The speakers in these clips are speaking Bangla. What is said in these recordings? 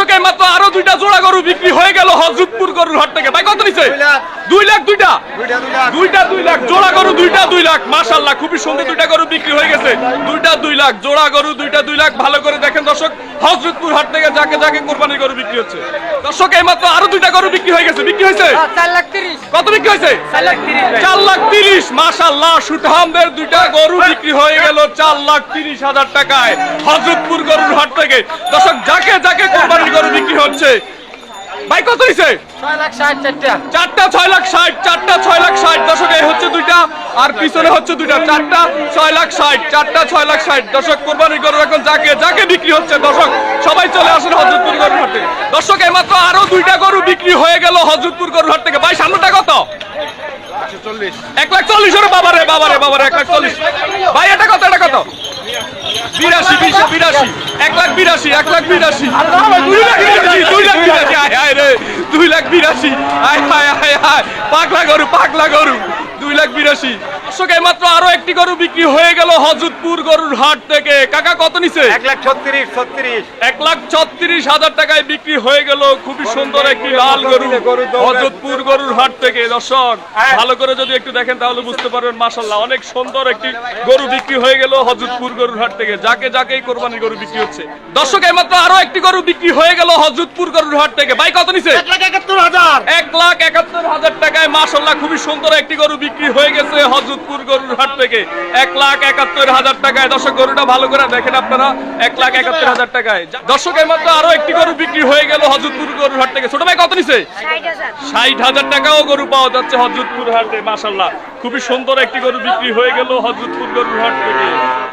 দর্শকের মাত্র আরও দুইটা জোড়া গরু বিক্রি হয়ে গেল হজরতপুর গরুর হাট থেকে। ভাই কত নিছে? দুই লাখ। দুইটা? দুইটা দুই লাখ। জোড়া গরু দুইটা দুই লাখ। মাশাল্লাহ খুবই সুন্দর দুইটা গরু বিক্রি হয়ে গেছে। দুইটা দুই লাখ। জোড়া গরু দুইটা দুই লাখ। ভালো করে দেখেন দর্শক হজরতপুর হাট থেকে যাকে যাকে কোরবানির গরু বিক্রি হচ্ছে। দর্শক এই মাত্র আরও দুইটা গরু বিক্রি হয়ে গেছে। বিক্রি হয়েছে? চার লাখ তিরিশ। কত বিক্রি হয়েছে? চার লাখ তিরিশ। ভাই। চার লাখ তিরিশ। মাশাল্লাহ সুঠামদের দুইটা গরু বিক্রি হয়ে গেল চার লাখ তিরিশ হাজার টাকায় হজরতপুর গরুর হাট থেকে। দর্শক যাকে যাকে কোরবানির গরু বিক্রি হচ্ছে। ভাই কত হয়েছে চারটা। চারটা ছয় লাখ ষাট চারটা ছয় লাখ ষাট। দশক এই হচ্ছে দুইটা আর পিছনে হচ্ছে দুইটা। চারটা ছয় লাখ ষাট চারটা ছয় লাখ ষাট। দশক কোরবানি গরু এখন যাকে যাকে বিক্রি হচ্ছে দর্শক সবাই চলে আসেন হজরতপুর গরুর হাট থেকে। দর্শক এই মাত্র আরও দুইটা গরু বিক্রি হয়ে গেল হজরতপুর গরুর হাট থেকে। ভাই সামনেটা কত? এক লাখ চল্লিশ বাবারে বাবারে বাবারে এক লাখ চল্লিশ। ভাই এটা কত এটা কত? বিরাশি, বিশে, বিরাশি। এক লাখ বিরাশি, এক লাখ বিরাশি। দুই লাখ বিরাশি, দুই লাখ বিরাশি। আয় আয় রে, দুই লাখ বিরাশি। আয় হায় আয় হায় পাগলা গরু পাগলা গরু। দুই লাখ বিরাশি। দর্শক মাত্র একটি গরু বিক্রি হয়ে গেল হজরতপুর গরুর হাট থেকে। কাকা কত নিছে? এক লাখ ছত্রিশ ছত্রিশ। এক লাখ ছত্রিশ হাজার টাকায় বিক্রি হয়ে গেল খুবই সুন্দর একটি লাল গরু হজরতপুর গরুর হাট থেকে। দর্শক হ্যাঁ। ভালো করে যদি একটু দেখেন তাহলে বুঝতে পারবেন মাসাল্লাহ অনেক সুন্দর একটি গরু বিক্রি হয়ে গেল হজরতপুর গরুর হাট থেকে। যাকে যাকেই কোরবানির গরু বিক্রি হচ্ছে। দর্শক মাত্র আরও একটি গরু বিক্রি হয়ে গেল হজরতপুর গরুর হাট থেকে। ভাই কত নিছে? এক লাখ একাত্তর হাজার। এক লাখ একাত্তর হাজার টাকায় মাসাল্লাহ খুবই সুন্দর একটি গরু বিক্রি হয়ে গেছে হজরতপুর গরুর হাট থেকে। এক লাখ একাত্তর হাজার টাকায়। দর্শক গরুটা ভালো করে দেখেন আপনারা। এক লাখ একাত্তর হাজার টাকায়। দর্শকের মধ্যে আরও একটি গরু বিক্রি হয়ে গেল হজরতপুর গরুর হাট থেকে। ছোট ভাই কত নিছে? ষাট হাজার। টাকাও গরু পাওয়া যাচ্ছে হজরতপুর হাটে মাসাল্লাহ খুবই সুন্দর একটি গরু বিক্রি হয়ে গেল হজরতপুর গরুর হাট থেকে।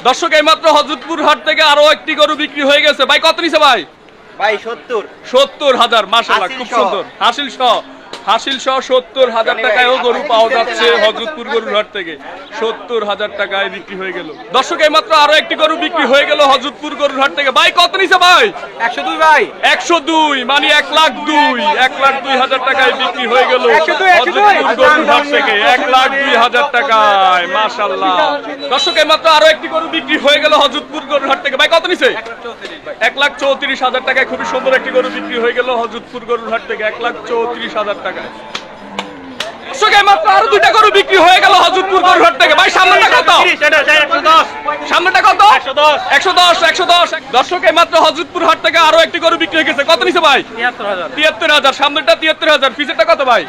দর্শক এই মাত্র হজরতপুর হাট থেকে আরও একটি গরু বিক্রি হয়ে গেছে। ভাই কত নিছে ভাই? ভাই সত্তর। সত্তর হাজার মাসাল্লাহ খুব সুন্দর। হাসিল সহ। হাসিল সহ সত্তর হাজার টাকায়ও গরু পাওয়া যাচ্ছে হজরতপুর গরুর হাট থেকে। সত্তর হাজার টাকায় বিক্রি হয়ে গেল। দর্শক এই মাত্র আরও একটি গরু বিক্রি হয়ে গেল হজরতপুর গরুর হাট থেকে। ভাই কত নিছে ভাই? একশো দুই ভাই। একশো দুই মানে এক লাখ দুই এক লাখ দুই হাজার টাকায় বিক্রি হয়ে গেল 102, 102 হজরতপুর গরুর হাট থেকে। এক লাখ দুই হাজার টাকায় মাশাল্লাহ দর্শক এই মাত্র আরও একটি গরু বিক্রি হয়ে গেল হজরতপুর গরুর হাট থেকে। ভাই কত নিছে? এক লাখ চৌত্রিশ হাজার টাকায় খুবই সুন্দর একটি গরু বিক্রি হয়ে গেল হজরতপুর গরুর হাট থেকে। এক লাখ চৌত্রিশ হাজার টাকায় দর্শক মাত্র আরও দুইটা গরু বিক্রি হয়ে গেল হজরতপুর গরুর থেকে। ভাই সামনেটা কত? সামনেটা কত? একশো দশ একশো দশ। একশো দশ দর্শক এই মাত্র হজরতপুর হাট থেকে আরও একটি গরু বিক্রি হয়ে গেছে। কত নিছে ভাই? তিয়াত্তর হাজার। সামনেটা তিয়াত্তর হাজার। ফিসেরটা কত ভাই?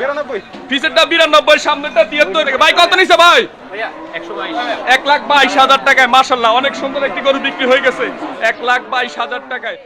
ফিসেরটা বিরানব্বই সামনেটা তিয়াত্তর ভাই কত নিছে ভাই? ভাইয়া একশো বাইশ। এক লাখ বাইশ হাজার টাকায় মাসাল্লাহ অনেক সুন্দর একটি গরু বিক্রি হয়ে গেছে। এক লাখ বাইশ হাজার টাকায়।